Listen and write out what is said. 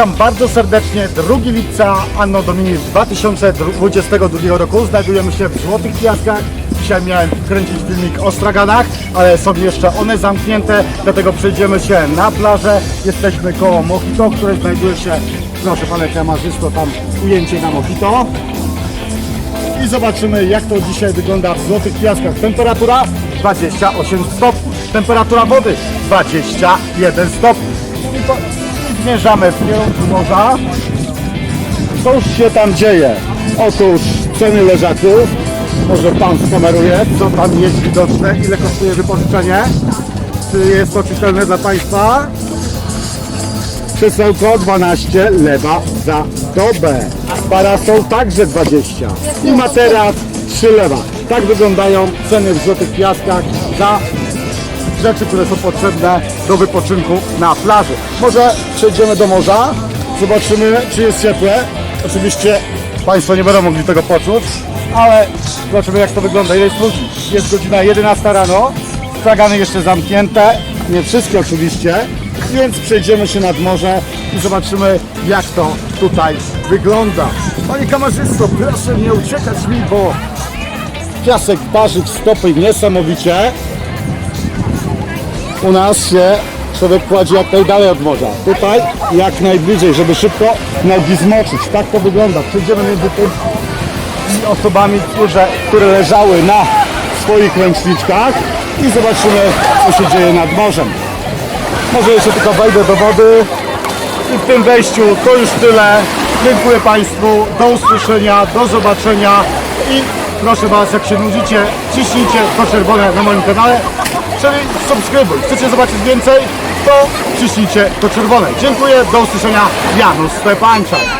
Witam bardzo serdecznie. 2 lipca Anno Domini 2022 roku. Znajdujemy się w Złotych Piaskach. Dzisiaj miałem kręcić filmik o straganach, ale są jeszcze one zamknięte, dlatego przejdziemy się na plażę. Jesteśmy koło Mojito, które znajduje się, proszę pane kamerzysto, tam ujęcie na Mojito. I zobaczymy jak to dzisiaj wygląda w Złotych Piaskach. Temperatura 28 stopni. Temperatura wody 21 stopni. Zmierzamy w kierunku morza. Cóż się tam dzieje? Otóż ceny leżaków. Może pan skameruje, co tam jest widoczne, ile kosztuje wypożyczenie. Czy jest to czytelne dla państwa? Krzesełko 12 lewa za dobę. Parasol także 20. I materac 3 lewa. Tak wyglądają ceny w Złotych Piaskach za rzeczy, które są potrzebne do wypoczynku na plaży. Może przejdziemy do morza, zobaczymy czy jest ciepłe. Oczywiście Państwo nie będą mogli tego poczuć, ale zobaczymy jak to wygląda. Ile jest ludzi? Jest godzina 11 rano, stragany jeszcze zamknięte, nie wszystkie oczywiście, więc przejdziemy się nad morze i zobaczymy jak to tutaj wygląda. Panie kamerzysto, proszę nie uciekać mi, bo piasek parzy w stopy niesamowicie u nas się człowiek kładzie jak najdalej od morza. Tutaj jak najbliżej, żeby szybko nogi zmoczyć. Tak to wygląda. Przejdziemy między tymi osobami, które, które leżały na swoich ręczniczkach i zobaczymy, co się dzieje nad morzem. Może jeszcze tylko wejdę do wody i w tym wejściu to już tyle. Dziękuję Państwu, do usłyszenia, do zobaczenia i proszę Was, jak się nudzicie, ciśnijcie to czerwone na moim kanale, czyli subskrybuj. Chcecie zobaczyć więcej, to ciśnijcie to czerwone. Dziękuję, do usłyszenia, Janusz Stepańczak.